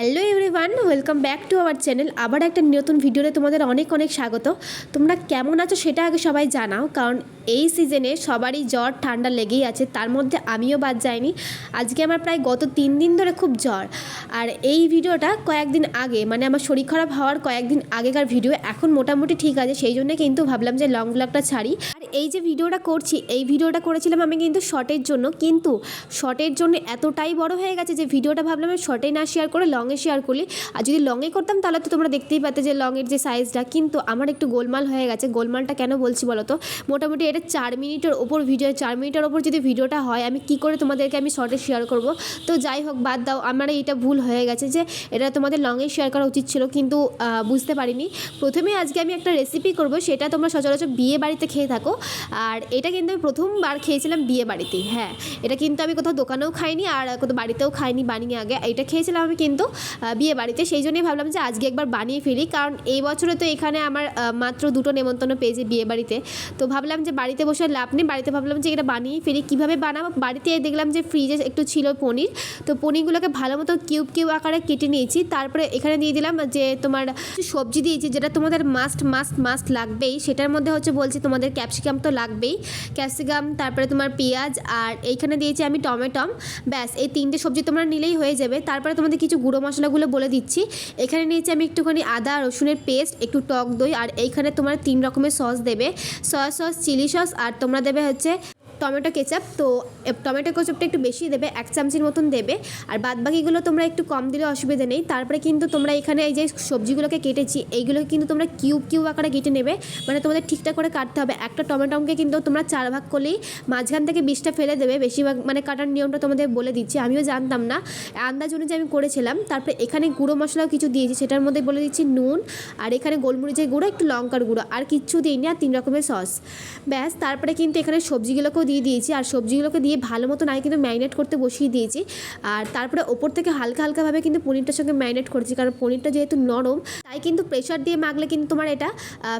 Hello everyone welcome back to our channel আবার একটা নতুন ভিডিওতে তোমাদের অনেক অনেক স্বাগত। তোমরা কেমন আছো সেটা আগে সবাই জানাও, কারণ এই সিজনে সবারই জ্বর, ঠান্ডা লেগেই আছে, তার মধ্যে আমিও বাদ যাইনি। আজকে আমার প্রায় গত তিন দিন ধরে খুব জ্বর। আর এই ভিডিওটা কয়েকদিন আগে মানে আমার শরীর খারাপ হওয়ার কয়েকদিন আগেকার ভিডিও এখন মোটামুটি ঠিক আছে, সেই জন্য কিন্তু ভাবলাম যে লং ব্লগটা ছাড়ি। এই যে ভিডিওটা করছি, এই ভিডিওটা করেছিলাম আমি কিন্তু শর্টের জন্য। কিন্তু শর্টের জন্য এতটাই বড় হয়ে গেছে যে ভিডিওটা ভাবলাম আমি শর্টে না শেয়ার করে লংয়ে শেয়ার করি। আর যদি লংয়ে করতাম তাহলে তো তোমরা দেখতেই পাতে যে লংয়ের যে সাইজটা কিন্তু আমার একটু গোলমাল হয়ে গেছে। গোলমালটা কেন বলছি বলো তো মোটামুটি এটা চার মিনিটের ওপর ভিডিও চার মিনিটের ওপর যদি ভিডিওটা হয়, আমি কি করে তোমাদেরকে আমি শর্টে শেয়ার করব? তো যাই হোক, বাদ দাও, আমার এটা ভুল হয়ে গেছে যে এটা তোমাদের লংয়ে শেয়ার করা উচিত ছিল, কিন্তু বুঝতে পারিনি। প্রথমে আজকে আমি একটা রেসিপি করব, সেটা তোমরা সচরাচর বিয়ে বাড়িতে খেয়ে থাকো। আর এটা কিন্তু আমি প্রথমবার খেয়েছিলাম বিয়ে বাড়িতে হ্যাঁ। এটা কিন্তু আমি কোথাও দোকানেও খাইনি আর কোথাও বাড়িতেও খাইনি বানিয়ে আগে। এটা খেয়েছিলাম আমি কিন্তু বিয়ে বাড়িতে। সেই জন্যই ভাবলাম যে আজকে একবার বানিয়ে ফেলি। কারণ এই বছরে তো এখানে আমার মাত্র দুটো নেমন্তন্ন পেয়েছে বিয়ে বাড়িতে। তো ভাবলাম যে বাড়িতে বসে লাভ নেই। বাড়িতে ভাবলাম যে এটা বানিয়ে ফেলি। কীভাবে বানাবো? বাড়িতে দেখলাম যে ফ্রিজে একটু ছিল পনির। তো পনিরগুলোকে ভালো মতো কিউব কিউব আকারে কেটে নিয়েছি। তারপরে এখানে দিয়ে দিলাম যে তোমার সবজি দিয়েছি, যেটা তোমাদের মাস্ট মাস্ট মাস্ট লাগবেই। সেটার মধ্যে হচ্ছে বলছি তোমাদের ক্যাপসিকাম তো লাগবেই। ক্যাপসিকাম, তারপরে তোমার পেঁয়াজ, আর এইখানে দিয়েছি আমি টমেটম। ব্যাস, এই তিনটে সবজি তোমরা নিলেই হয়ে যাবে। তারপরে তোমাদের কিছু গুঁড়ো মশলাগুলো বলে দিচ্ছি। এখানে নিয়েছি আমি একটুখানি আদা, রসুনের পেস্ট, একটু টক দই, আর এইখানে তোমার তিন রকমের সস দেবে। সয়া সস, চিলি সস, আর তোমরা দেবে হচ্ছে টমেটো কেচাপ, তো টমেটো কেচাপটা একটু বেশি দেবে, এক চামচির মতন দেবে। আর বাদ বাকিগুলো তোমরা একটু কম দিলে অসুবিধা নেই। তারপরে কিন্তু তোমরা এখানে এই যে সবজিগুলোকে কেটেছি, এইগুলোকে কিন্তু তোমরা কিউব কিউব আকারে কেটে নেবে। মানে তোমাদের ঠিকঠাক করে কাটতে হবে। একটা টমেটোকে কিন্তু তোমরা চার ভাগ করলেই মাঝখান থেকে বিষটা ফেলে দেবে। বেশিরভাগ মানে কাটার নিয়মটা তোমাদের বলে দিচ্ছি। আমিও জানতাম না। আন্দাজ অনুযায়ী আমি করেছিলাম। তারপরে এখানে গুঁড়ো মশলাও কিছু দিয়েছি। সেটার মধ্যে বলে দিচ্ছি নুন। আর এখানে গোলমরিচের গুঁড়ো, একটু লঙ্কার গুঁড়ো। আর কিচ্ছু দিইনি। আর তিন রকমের সস। ব্যাস, তারপরে কিন্তু এখানে সবজিগুলোকেও দিয়ে দিয়েছি আর সবজিগুলোকে দিয়ে ভালো মতো আমি কিন্তু ম্যারিনেট করতে বসিয়ে দিয়েছি। আর তারপরে ওপর থেকে হালকা হালকাভাবে কিন্তু পনিরটার সঙ্গে ম্যারিনেট করেছি, কারণ পনিরটা যেহেতু নরম, তাই কিন্তু প্রেশার দিয়ে মাখলে কিন্তু তোমার এটা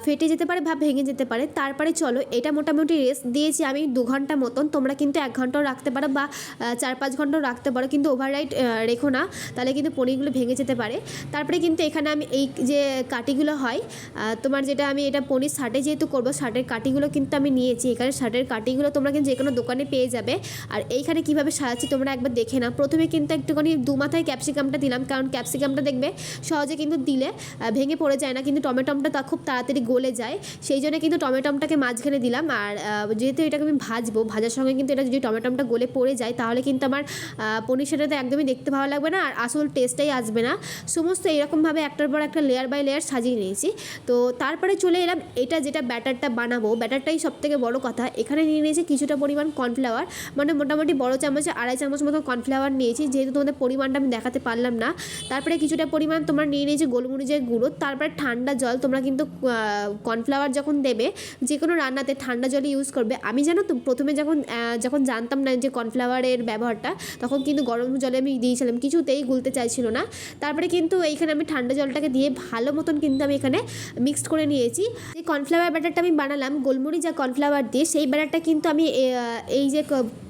ফেটে যেতে পারে বা ভেঙে যেতে পারে। তারপরে চলো, এটা মোটামুটি রেস্ট দিয়েছি আমি দু ঘণ্টা মতন। তোমরা কিন্তু এক ঘন্টাও রাখতে পারো বা চার পাঁচ ঘন্টাও রাখতে পারো, কিন্তু ওভাররাইট রেখো না। তাহলে কিন্তু পনিরগুলো ভেঙে যেতে পারে। তারপরে কিন্তু এখানে আমি এই যে কাটিগুলো হয় তোমার যেটা আমি এটা পনির শার্টে যেহেতু করব, শার্টের কাটিগুলো কিন্তু আমি নিয়েছি। এখানে শার্টের কাটিগুলো তোমরা কিন্তু যে কোনো দোকানে পেয়ে যাবে। আর এইখানে কীভাবে সাজাচ্ছি তোমরা একবার দেখে নাও। প্রথমে কিন্তু একটুখানি দু মাথায় ক্যাপসিকামটা দিলাম, কারণ ক্যাপসিকামটা দেখবে সহজে কিন্তু দিলে ভেঙে পড়ে যায় না, কিন্তু টমেটমটা তা খুব তাড়াতাড়ি গলে যায়। সেই জন্য কিন্তু টমেটমটাকে মাঝখানে দিলাম। আর যেহেতু এটাকে আমি ভাজবো, ভাজার সঙ্গে কিন্তু এটা যদি টমেটমটা গলে পড়ে যায়, তাহলে কিন্তু আমার পনির সেটাতে একদমই দেখতে ভালো লাগবে না, আর আসল টেস্টটাই আসবে না। সমস্ত এরকমভাবে একটার পর একটা লেয়ার বাই লেয়ার সাজিয়ে নিয়েছি। তো তারপরে চলে এলাম, এটা যেটা ব্যাটারটা বানাবো ব্যাটারটাই সব থেকে বড় কথা। এখানে নিয়ে নিয়েছি কিছুটা পরিমাণ কর্নফ্লাওয়ার। মানে মোটামুটি বড় চামচে আড়াই চামচ মতো কর্নফ্লাওয়ার নিয়েছি। যেহেতু তোমাদের পরিমাণটা আমি দেখাতে পারলাম না। তারপরে কিছুটা পরিমাণ তোমরা নিয়ে নিয়েছি গোলমরিচের গুঁড়ো। তারপরে ঠান্ডা জল তোমরা কিন্তু কর্নফ্লাওয়ার যখন দেবে যে কোনো রান্নাতে ঠান্ডা জল ইউজ করবে। আমি জানো তো, প্রথমে যখন যখন জানতাম না যে কর্নফ্লাওয়ারের ব্যবহারটা, তখন কিন্তু গরম জলে আমি দিয়েছিলাম। কিছুতেই গুলতে চাইছিল না। তারপরে কিন্তু এইখানে আমি ঠান্ডা জলটাকে দিয়ে ভালো মতন কিন্তু আমি এখানে মিক্সড করে নিয়েছি। যে কর্নফ্লাওয়ার ব্যাটারটা আমি বানালাম, গোলমরিচ আর কর্নফ্লাওয়ার দিয়ে, সেই ব্যাটারটা কিন্তু আমি এই যে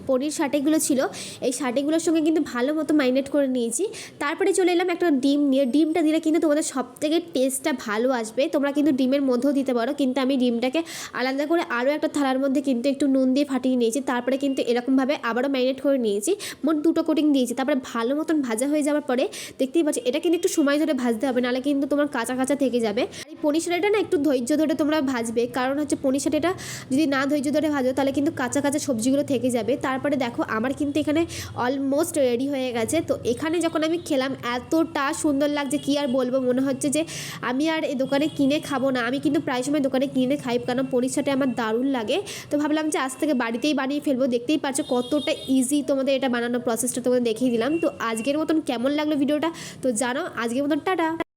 পনির শাটেগুলো ছিল, এই শাটেগুলোর সঙ্গে কিন্তু ভালো মতো মাইনেট করে নিয়েছি। তারপরে চলে এলাম একটা ডিম নিয়ে। ডিমটা দিলে কিন্তু তোমাদের সব থেকে টেস্টটা ভালো আসবে। তোমরা কিন্তু ডিমের মধ্যেও দিতে পারো, কিন্তু আমি ডিমটাকে আলাদা করে আরও একটা থালার মধ্যে কিন্তু একটু নুন দিয়ে ফাটিয়ে নিয়েছি। তারপরে কিন্তু এরকমভাবে আবারও ম্যারিনেট করে নিয়েছি। মোট দুটো কোটিং দিয়েছি। তারপরে ভালো মতন ভাজা হয়ে যাওয়ার পরে দেখতেই পাচ্ছি, এটা কিন্তু একটু সময় ধরে ভাজতে হবে, নাহলে কিন্তু তোমার কাঁচা কাঁচা থেকে যাবে। পনির শাড়িটা না একটু ধৈর্য ধরে তোমরা ভাজবে। কারণ হচ্ছে পনির শাড়িটা যদি না ধৈর্য ধরে ভাজো, তাহলে কিন্তু কাঁচা কাঁচা সবজিগুলো থেকে যাবে। তারপরে দেখো, আমার কিন্তু এখানে অলমোস্ট রেডি হয়ে গেছে। তো এখানে যখন আমি খেলাম, এতটা সুন্দর লাগছে, কি আর বলব? মনে হচ্ছে যে আমি আর এই দোকানে কিনে খাব না। আমি কিন্তু প্রায় সময় দোকানে কিনে খাই, কারণ পনির শাড়ি আমার দারুণ লাগে। তো ভাবলাম যে আজ থেকে বাড়িতেই বানিয়ে ফেলব। দেখতেই পারছ কতটা ইজি তোমাদের এটা বানানোর প্রসেসটা তোমাদের দেখিয়ে দিলাম। তো আজকের মতন কেমন লাগল ভিডিওটা? তো জানো, আজকের মতন টাটা!